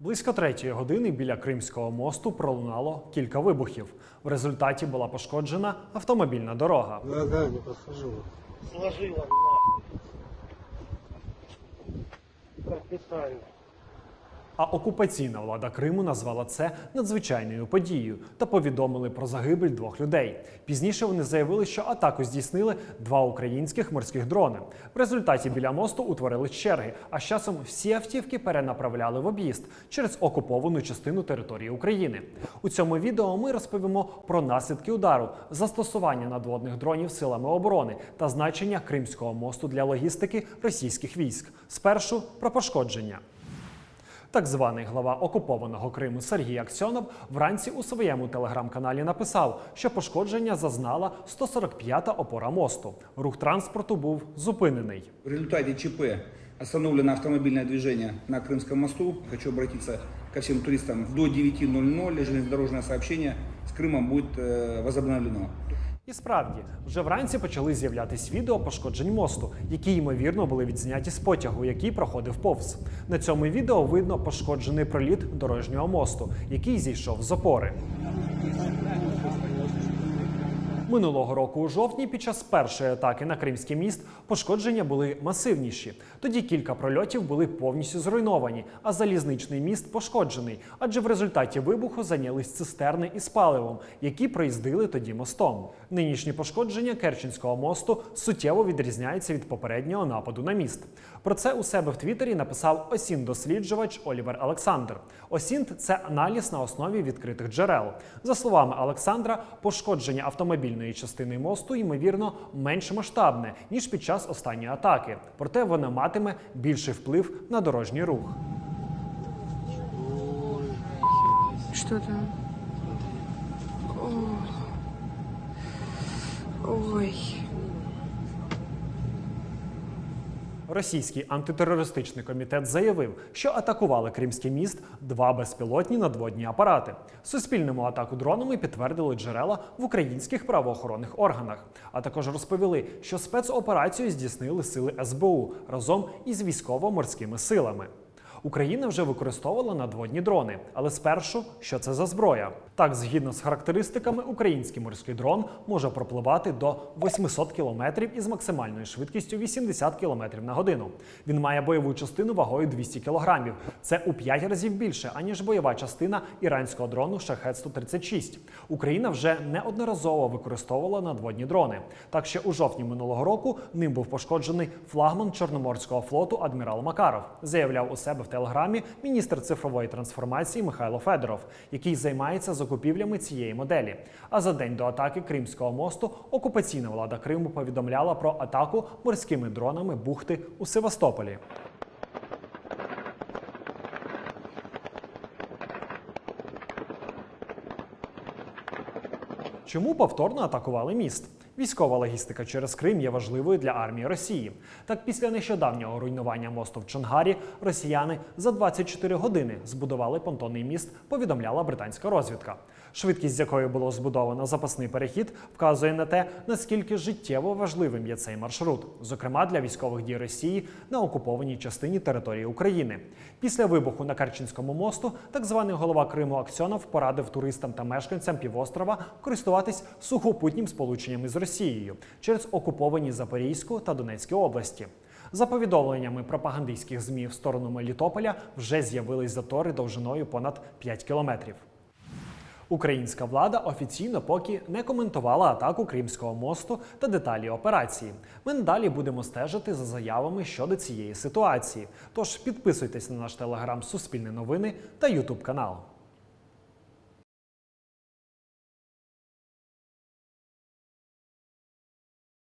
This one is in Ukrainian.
Близько третьої години біля Кримського мосту пролунало кілька вибухів. В результаті була пошкоджена автомобільна дорога. Да, да, не подхожу. сложила нахуй. Капитально. А окупаційна влада Криму назвала це надзвичайною подією та повідомили про загибель двох людей. Пізніше вони заявили, що атаку здійснили два українських морських дрони. В результаті біля мосту утворили черги, а з часом всі автівки перенаправляли в об'їзд через окуповану частину території України. У цьому відео ми розповімо про наслідки удару, застосування надводних дронів силами оборони та значення Кримського мосту для логістики російських військ. Спершу про пошкодження. Так званий глава окупованого Криму Сергій Аксьонов вранці у своєму телеграм-каналі написав, що пошкодження зазнала 145-та опора мосту. Рух транспорту був зупинений. В результате ЧП остановлено автомобильное движение на Крымском мосту. Хочу обратиться ко всем туристам. До 9.00 железнодорожное сообщение с Крымом будет э, возобновлено. І справді, вже вранці почали з'являтись відео пошкоджень мосту, які ймовірно були відзняті з потягу, який проходив повз. На цьому відео видно пошкоджений проліт дорожнього мосту, який зійшов з опори. Минулого року у жовтні під час першої атаки на Кримський міст пошкодження були масивніші. Тоді кілька прольотів були повністю зруйновані, а залізничний міст пошкоджений, адже в результаті вибуху зайнялись цистерни із паливом, які проїздили тоді мостом. Нинішні пошкодження Керченського мосту суттєво відрізняються від попереднього нападу на міст. Про це у себе в Твіттері написав осін-досліджувач Олівер Олександр. Осінт це аналіз на основі відкритих джерел. За словами Олександра, пошкодження автомобільної частини мосту ймовірно менш масштабне ніж під час останньої атаки, проте вона матиме більший вплив на дорожній рух. Що там? Ой. Російський антитерористичний комітет заявив, що атакували Кримський міст два безпілотні надводні апарати. Суспільному атаку дронами підтвердили джерела в українських правоохоронних органах, а також розповіли, що спецоперацію здійснили сили СБУ разом із військово-морськими силами. Україна вже використовувала надводні дрони, але спершу що це за зброя? Так, згідно з характеристиками, український морський дрон може пропливати до 800 км із максимальною швидкістю 80 км на годину. Він має бойову частину вагою 200 кг. Це у 5 разів більше, аніж бойова частина іранського дрону Шахет 136 Україна вже неодноразово використовувала надводні дрони. Так що у жовтні минулого року ним був пошкоджений флагман Чорноморського флоту адмірал Макаров, заявляв у себе в телеграмі міністр цифрової трансформації Михайло Федоров, який займається закупівлями цієї моделі. А за день до атаки Кримського мосту окупаційна влада Криму повідомляла про атаку морськими дронами бухти у Севастополі. Чому повторно атакували міст? Військова логістика через Крим є важливою для армії Росії. Так, після нещодавнього руйнування мосту в Чонгарі росіяни за 24 години збудували понтонний міст, повідомляла британська розвідка. Швидкість, з якою було збудовано запасний перехід, вказує на те, наскільки життєво важливим є цей маршрут, зокрема для військових дій Росії на окупованій частині території України. Після вибуху на Керченському мосту так званий голова Криму Аксьонов порадив туристам та мешканцям півострова користуватись сухопутнім сполученням із Росією через окуповані Запорізьку та Донецькі області. За повідомленнями пропагандистських змі в сторону Мелітополя вже з'явились затори довжиною понад 5 кілометрів. Українська влада офіційно поки не коментувала атаку Кримського мосту та деталі операції. Ми надалі будемо стежити за заявами щодо цієї ситуації. Тож підписуйтесь на наш телеграм Суспільне новини та Ютуб канал.